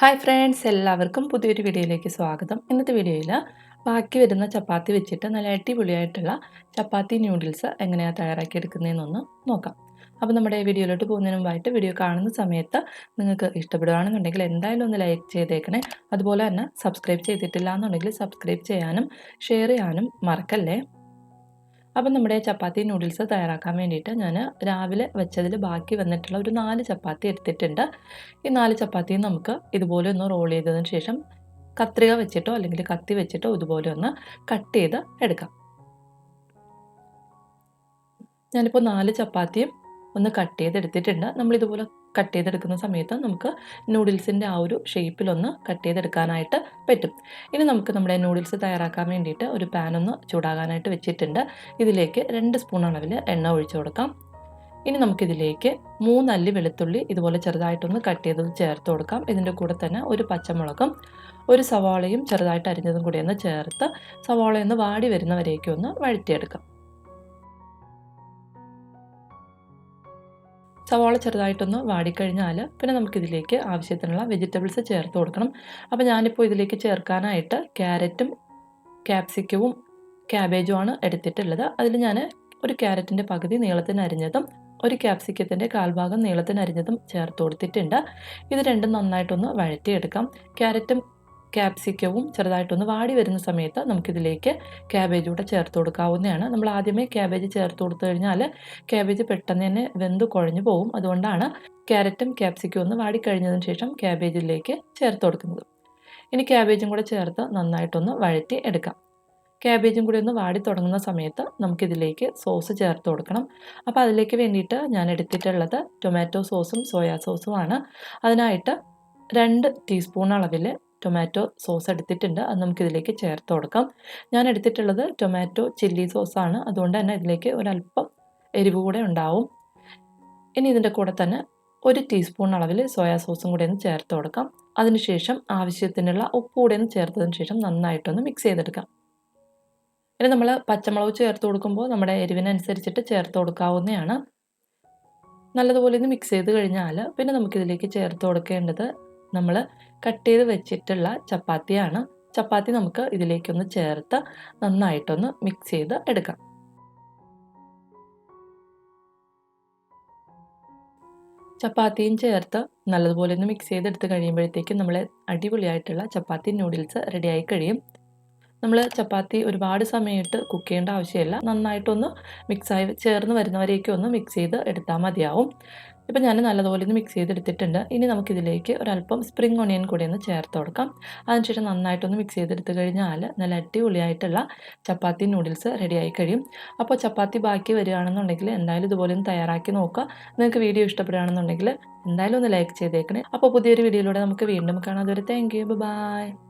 Hi friends എല്ലാവർക്കും പുതിയൊരു വീഡിയോയിലേക്ക് സ്വാഗതം. ഇന്നത്തെ വീഡിയോയിൽ ബാക്കി വരുന്ന ചപ്പാത്തി വെച്ചിട്ട് നല്ല അടിപൊളിയായിട്ടുള്ള ചപ്പാത്തി ന്യൂഡിൽസ് എങ്ങനെയാണ് തയ്യാറാക്കിയെടുക്കുന്നതെന്നൊന്ന് നോക്കാം. അപ്പോൾ നമ്മുടെ വീഡിയോയിലോട്ട് പോകുന്നതിന് മുമ്പായിട്ട് വീഡിയോ കാണുന്ന സമയത്ത് നിങ്ങൾക്ക് ഇഷ്ടപ്പെടുകയാണെന്നുണ്ടെങ്കിൽ എന്തായാലും ഒന്ന് ലൈക്ക് ചെയ്തേക്കണേ. അതുപോലെ തന്നെ സബ്സ്ക്രൈബ് ചെയ്തിട്ടില്ല എന്നുണ്ടെങ്കിൽ സബ്സ്ക്രൈബ് ചെയ്യാനും ഷെയർ ചെയ്യാനും മറക്കല്ലേ? അപ്പം നമ്മുടെ ചപ്പാത്തി നൂഡിൽസ് തയ്യാറാക്കാൻ വേണ്ടിയിട്ട് ഞാൻ രാവിലെ വെച്ചതിൽ ബാക്കി വന്നിട്ടുള്ള ഒരു നാല് ചപ്പാത്തി എടുത്തിട്ടുണ്ട്. ഈ നാല് ചപ്പാത്തിയും നമുക്ക് ഇതുപോലെ ഒന്ന് റോൾ ചെയ്തതിന് ശേഷം കത്രിക വെച്ചിട്ടോ അല്ലെങ്കിൽ കത്തി വെച്ചിട്ടോ ഇതുപോലെ ഒന്ന് കട്ട് ചെയ്ത് എടുക്കാം. ഞാനിപ്പോൾ നാല് ചപ്പാത്തിയും ഒന്ന് കട്ട് ചെയ്ത് ചെയ്തെടുത്തിട്ടുണ്ട് നമ്മളിതുപോലെ കട്ട് ചെയ്തെടുക്കുന്ന സമയത്ത് നമുക്ക് നൂഡിൽസിന്റെ ആ ഒരു ഷേപ്പിലൊന്ന് കട്ട് ചെയ്തെടുക്കാനായിട്ട് പറ്റും. ഇനി നമുക്ക് നമ്മുടെ നൂഡിൽസ് തയ്യാറാക്കാൻ വേണ്ടിയിട്ട് ഒരു പാൻ ഒന്ന് ചൂടാകാനായിട്ട് വെച്ചിട്ടുണ്ട്. ഇതിലേക്ക് രണ്ട് സ്പൂൺ അളവിൽ എണ്ണ ഒഴിച്ചു കൊടുക്കാം. ഇനി നമുക്കിതിലേക്ക് മൂന്നല്ലി വെളുത്തുള്ളി ഇതുപോലെ ചെറുതായിട്ടൊന്ന് കട്ട് ചെയ്തത് ചേർത്ത് കൊടുക്കാം. ഇതിന്റെ കൂടെ തന്നെ ഒരു പച്ചമുളകും ഒരു സവാളയും ചെറുതായിട്ട് അരിഞ്ഞതും കൂടി ഒന്ന് ചേർത്ത് സവാളയൊന്ന് വാടി വരുന്നവരേക്കും ഒന്ന് വഴറ്റിയെടുക്കാം. സവാള ചെറുതായിട്ടൊന്ന് വാടിക്കഴിഞ്ഞാൽ പിന്നെ നമുക്കിതിലേക്ക് ആവശ്യത്തിനുള്ള വെജിറ്റബിൾസ് ചേർത്ത് കൊടുക്കണം. അപ്പോൾ ഞാനിപ്പോൾ ഇതിലേക്ക് ചേർക്കാനായിട്ട് ക്യാരറ്റും ക്യാപ്സിക്കവും ക്യാബേജുമാണ് എടുത്തിട്ടുള്ളത്. അതിൽ ഞാൻ ഒരു ക്യാരറ്റിന്റെ പകുതി നീളത്തിന് അരിഞ്ഞതും ഒരു ക്യാപ്സിക്കത്തിന്റെ കാൽഭാഗം നീളത്തിന് അരിഞ്ഞതും ചേർത്ത് കൊടുത്തിട്ടുണ്ട്. ഇത് രണ്ടും നന്നായിട്ടൊന്ന് വഴറ്റിയെടുക്കാം. ക്യാരറ്റും ക്യാപ്സിക്കവും ചെറുതായിട്ടൊന്ന് വാടി വരുന്ന സമയത്ത് നമുക്കിതിലേക്ക് ക്യാബേജ് കൂടെ ചേർത്ത് കൊടുക്കാവുന്നതാണ്. നമ്മൾ ആദ്യമേ ക്യാബേജ് ചേർത്ത് കൊടുത്തു കഴിഞ്ഞാൽ ക്യാബേജ് പെട്ടെന്ന് തന്നെ വെന്ത് കുഴഞ്ഞു പോകും അതുകൊണ്ടാണ് ക്യാരറ്റും ക്യാപ്സിക്കും ഒന്ന് വാടിക്കഴിഞ്ഞതിന് ശേഷം ക്യാബേജിലേക്ക് ചേർത്ത് കൊടുക്കുന്നത്. ഇനി ക്യാബേജും കൂടെ ചേർത്ത് നന്നായിട്ടൊന്ന് വഴറ്റി എടുക്കാം. ക്യാബേജും കൂടി ഒന്ന് വാടി തുടങ്ങുന്ന സമയത്ത് നമുക്കിതിലേക്ക് സോസ് ചേർത്ത് കൊടുക്കണം. അപ്പോൾ അതിലേക്ക് വേണ്ടിയിട്ട് ഞാൻ എടുത്തിട്ടുള്ളത് ടൊമാറ്റോ സോസും സോയാ സോസുമാണ് അതിനായിട്ട് രണ്ട് ടീസ്പൂൺ അളവിൽ ടൊമാറ്റോ സോസ് എടുത്തിട്ടുണ്ട്. അത് നമുക്കിതിലേക്ക് ചേർത്ത് കൊടുക്കാം. ഞാൻ എടുത്തിട്ടുള്ളത് ടൊമാറ്റോ ചില്ലി സോസാണ് അതുകൊണ്ട് തന്നെ ഇതിലേക്ക് ഒരല്പം എരിവ് കൂടെ ഉണ്ടാവും. ഇനി ഇതിന്റെ കൂടെ തന്നെ ഒരു ടീസ്പൂൺ അളവിൽ സോയാ സോസും കൂടെ ഒന്ന് ചേർത്ത് കൊടുക്കാം. അതിനുശേഷം ആവശ്യത്തിനുള്ള ഉപ്പ് കൂടെ ഒന്ന് ചേർത്തതിന് ശേഷം നന്നായിട്ടൊന്ന് മിക്സ് ചെയ്തെടുക്കാം. ഇനി നമ്മൾ പച്ചമുളക് ചേർത്ത് കൊടുക്കുമ്പോൾ നമ്മുടെ എരിവിനനുസരിച്ചിട്ട് ചേർത്ത് കൊടുക്കാവുന്നതാണ്. നല്ലതുപോലെ ഒന്ന് മിക്സ് ചെയ്ത് കഴിഞ്ഞാൽ പിന്നെ നമുക്കിതിലേക്ക് ചേർത്ത് കൊടുക്കേണ്ടത് നമ്മൾ കട്ട് ചെയ്ത് വെച്ചിട്ടുള്ള ചപ്പാത്തിയാണ്. ചപ്പാത്തി നമുക്ക് ഇതിലേക്കൊന്ന് ചേർത്ത് നന്നായിട്ടൊന്ന് മിക്സ് ചെയ്ത് എടുക്കാം. ചപ്പാത്തിയും ചേർത്ത് നല്ലതുപോലെ ഒന്ന് മിക്സ് ചെയ്തെടുത്ത് കഴിയുമ്പോഴത്തേക്കും നമ്മൾ അടിപൊളിയായിട്ടുള്ള ചപ്പാത്തി നൂഡിൽസ് റെഡിയായി കഴിയും. നമ്മൾ ചപ്പാത്തി ഒരുപാട് സമയത്ത് കുക്ക് ചെയ്യേണ്ട ആവശ്യമില്ല. നന്നായിട്ടൊന്ന് മിക്സായി ചേർന്ന് വരുന്നവരേക്കും ഒന്ന് മിക്സ് ചെയ്ത് എടുത്താൽ മതിയാവും. ഇപ്പം ഞാൻ നല്ലതുപോലെ ഒന്ന് മിക്സ് ചെയ്തെടുത്തിട്ടുണ്ട്. ഇനി നമുക്കിതിലേക്ക് ഒരല്പം സ്പ്രിംഗ് ഒണിയൻ കൂടി ഒന്ന് ചേർത്ത് കൊടുക്കാം. അതിനുശേഷം നന്നായിട്ടൊന്ന് മിക്സ് ചെയ്തെടുത്ത് കഴിഞ്ഞാൽ നല്ല അടിപൊളിയായിട്ടുള്ള ചപ്പാത്തി നൂഡിൽസ് റെഡിയായി കഴിയും. അപ്പോൾ ചപ്പാത്തി ബാക്കി വരികയാണെന്നുണ്ടെങ്കിൽ എന്തായാലും ഇതുപോലെ ഒന്ന് തയ്യാറാക്കി നോക്കുക. നിങ്ങൾക്ക് വീഡിയോ ഇഷ്ടപ്പെടുകയാണെന്നുണ്ടെങ്കിൽ എന്തായാലും ഒന്ന് ലൈക്ക് ചെയ്തേക്കണേ. അപ്പോൾ പുതിയൊരു വീഡിയോയിലൂടെ നമുക്ക് വീണ്ടും കാണാം. അതുവരെ താങ്ക് യു ബൈ